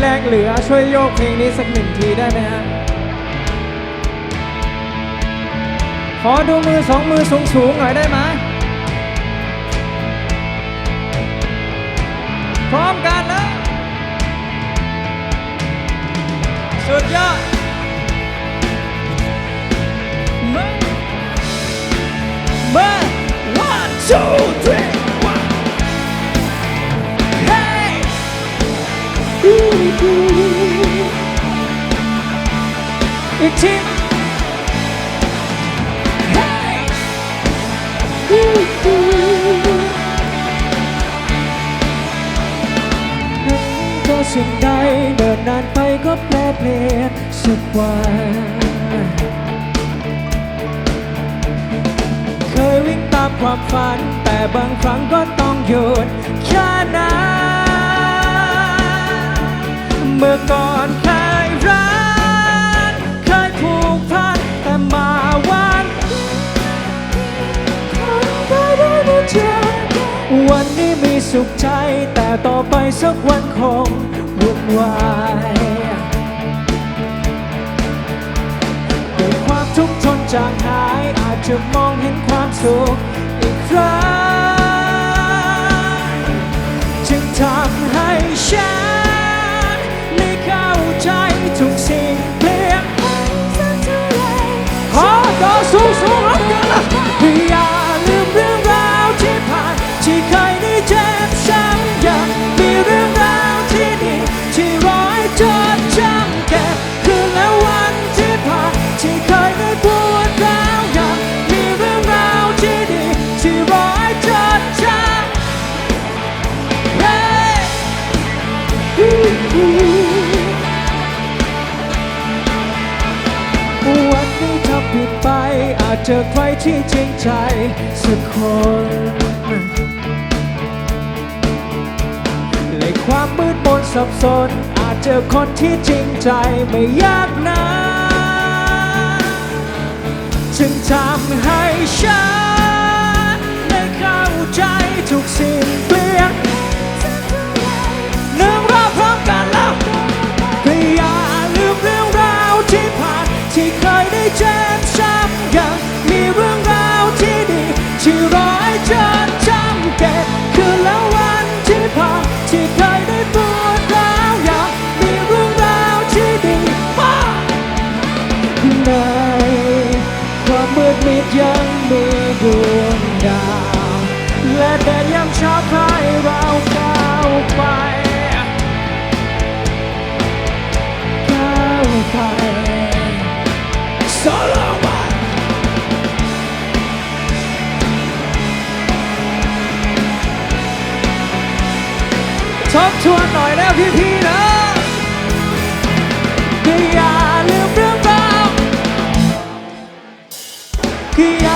แรงเหลือช่วยโยกเพลงนี้สักหนึ่งทีได้ไหมฮะ ขอดูมือสองมือสูงสูงๆหน่อยได้ไหมพร้อมกันแล้วสุดยอดมามา one two three อีกทีก็สิ่งใดเดินนานไปก็แปรเปลี่ยนสักวันเคยวิ่งตามความฝัน แต่บางครั้งก็ต้องหยุดแค่นั้น เมื่อก่อนเคยรักเคยผูกพันแต่มาวันได้ได้ไม่เจอวันนี้มีสุขใจ แต่ต่อไปสักวันคงวุ่นวายด้วยความทุกข์ทนจางหายอาจจะมองเห็นความสุข ขอต่อสู้สู้รับกันละอย่าลืมเรื่องราวที่ผ่าน ที่เคยได้เจ็บช้ำยังมีเรื่องราวที่ดี ที่รอให้จดจำเก็บคืนและวันที่ผ่านที่เคยได้ปวดร้าวยังมีเรื่องราวที่ดี ที่รอให้จดจำ Hey! วันาจเจอใครที่จริงใจสักคนในความมืดมนสับสน อาจเจอคนที่จริงใจไม่ยากนะจึงทำให้ฉัน และแดดยามเช้าพายเราก้าวไปก้าวไปสโลวันทบทวนหน่อยนะพี่ๆนะอย่าลืมเรื่องราวคือยัง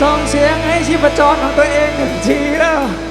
ส่งเสียงให้ชีพจรของตัวเองหนึ่งทีแล้ว